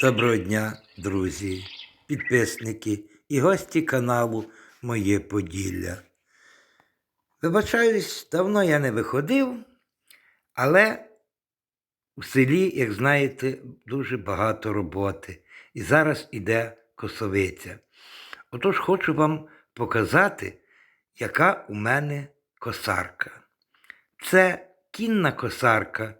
Доброго дня, друзі, підписники і гості каналу Моє Поділля. Вибачаюсь, давно я не виходив, але у селі, як знаєте, дуже багато роботи. І зараз іде косовиця. Отож хочу вам показати, яка у мене косарка. Це кінна косарка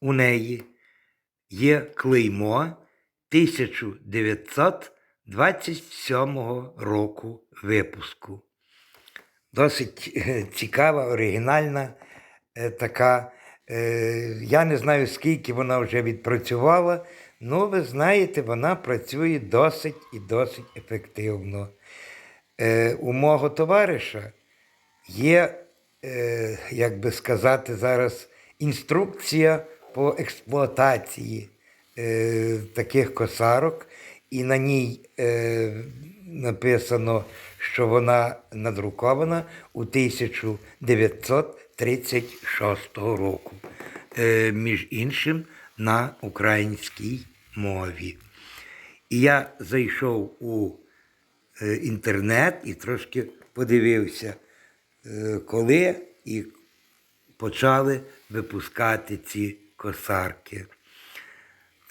у неї є клеймо 1927 року випуску. Досить е, цікава, оригінальна е, така. е, Я не знаю, скільки вона вже відпрацювала, але ви знаєте, вона працює досить і досить ефективно. У мого товариша є, як би сказати, зараз інструкція по експлуатації е, таких косарок, і на ній е, написано, що вона надрукована у 1936 року, е, між іншим на українській мові. І я зайшов у е, інтернет і трошки подивився, е, коли і почали випускати ці косарки.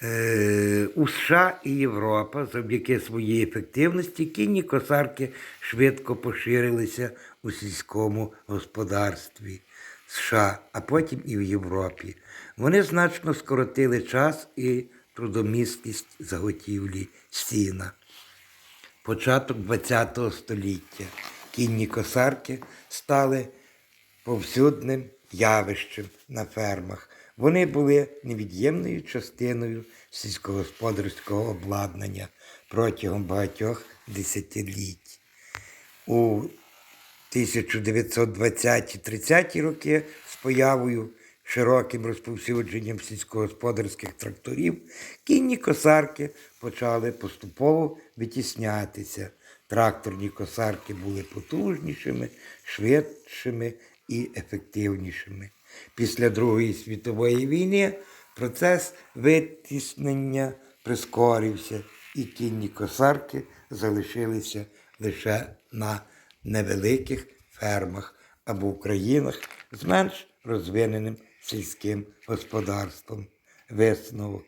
Е, У США і Європа завдяки своїй ефективності кінні косарки швидко поширилися у сільському господарстві США, а потім і в Європі. Вони значно скоротили час і трудомісткість заготівлі сіна початок ХХ століття. Кінні косарки стали повсюдним явищем на фермах. Вони були невід'ємною частиною сільськогосподарського обладнання протягом багатьох десятиліть. У 1920-30 роки з появою широким розповсюдженням сільськогосподарських тракторів кінні косарки почали поступово витіснятися. Тракторні косарки були потужнішими, швидшими і ефективнішими. Після Другої світової війни процес витіснення прискорився, і кінні косарки залишилися лише на невеликих фермах або в країнах з менш розвиненим сільським господарством. Висновок.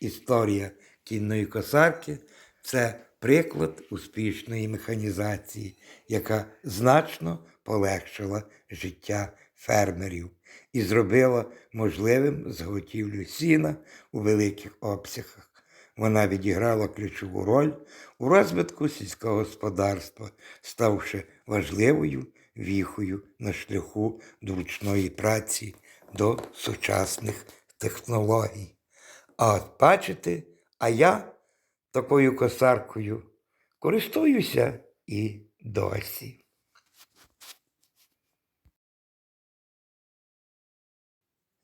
Історія кінної косарки це приклад успішної механізації, яка значно полегшила життя фермерів і зробила можливим заготівлю сіна у великих обсягах. Вона відіграла ключову роль у розвитку сільського господарства, ставши важливою віхою на шляху до ручної праці до сучасних технологій. А от бачите, а я такою косаркою користуюся і досі.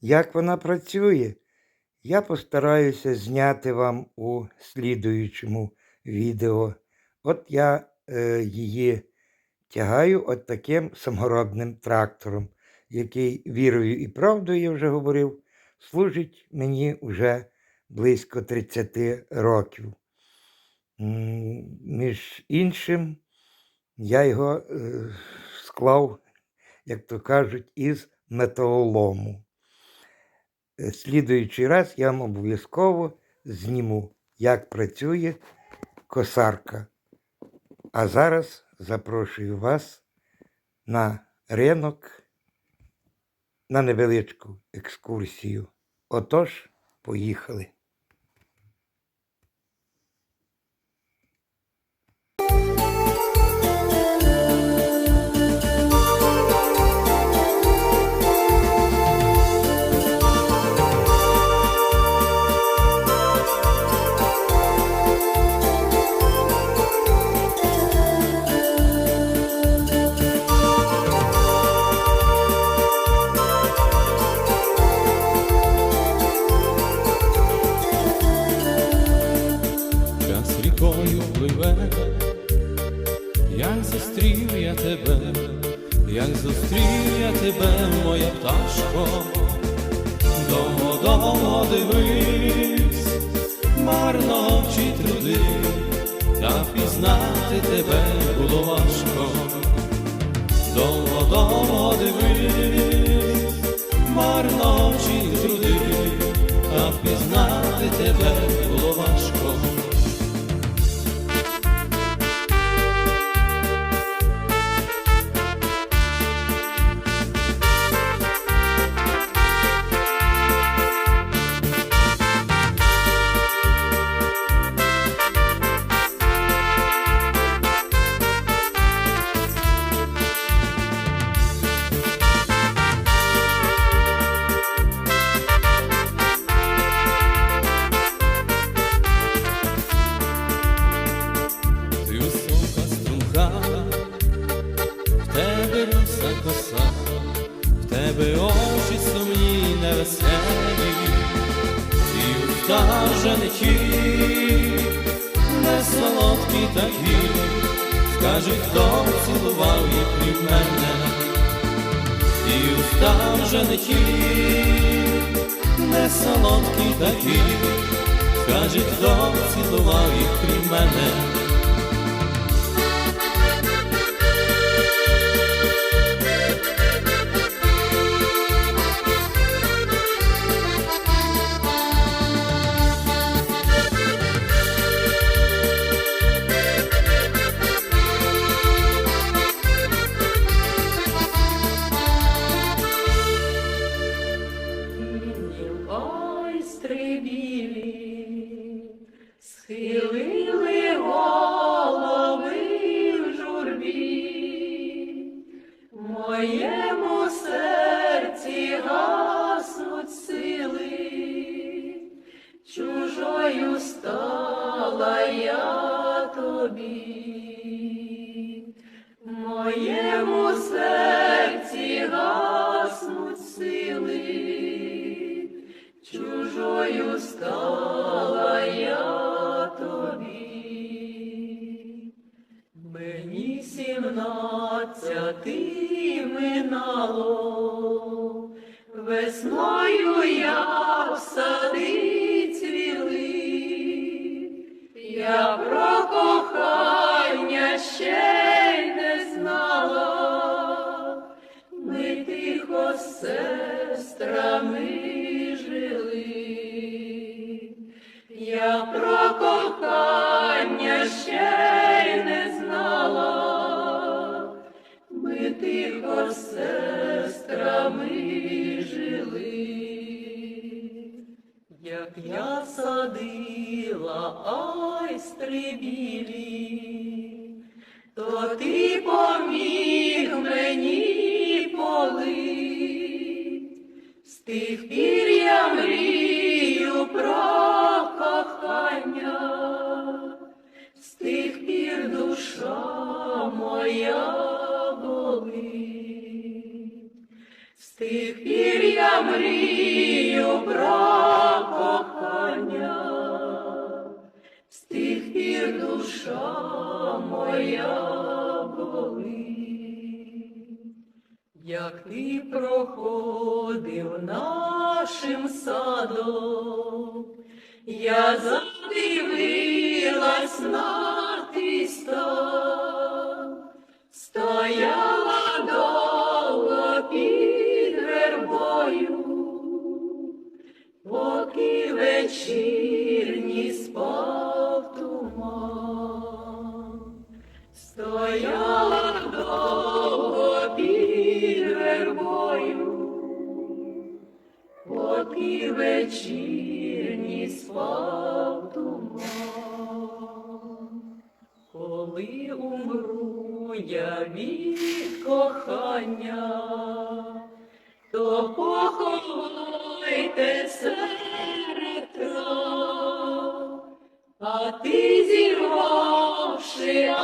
Як вона працює, я постараюся зняти вам у слідуючому відео. От я е, її тягаю от таким саморобним трактором, який вірою і правдою, я вже говорив, служить мені вже близько 30 років. Між іншим, я його е, склав, як то кажуть, із металолому. Е, Слідуючий раз я вам обов'язково зніму, як працює косарка. А зараз запрошую вас на ринок на невеличку екскурсію. Отож, поїхали. Пливе, як зустрів я тебе, як зустрів я тебе, моя пташко, довго довго дивись, марно чи труди, та пізнати тебе було важко, уста не солодкі такі, скажи, хто цілував їх від мене, і уста вже не ті, не солодкі такі, скажи, хто цілував їх від мене. Схилили голови в журбі, в моєму серці гаснуть сили, чужою стала я тобі, в моєму серці гаснуть сили. Чужою стала сімнадцяти минало, весною я в сади цвіли, я про кохання ще й не знала, ми тихо з як я садила айстри білі, то ти поміг мені полить. З тих пір я мрію про кохання, з тих пір душа моя болить. З тих пір я мрію про Як ти проходив нашим садом, я задивилась на твій стан, стояла довго під вербою, поки вечірній вечірній спав туман. Коли умру я від кохання, то поховайте серед трав, а ти зірвавши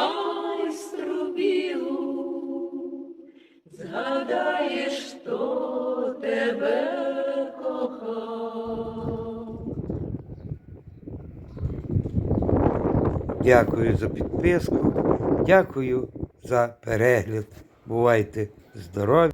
Дякую за підписку, дякую за перегляд. Бувайте здорові!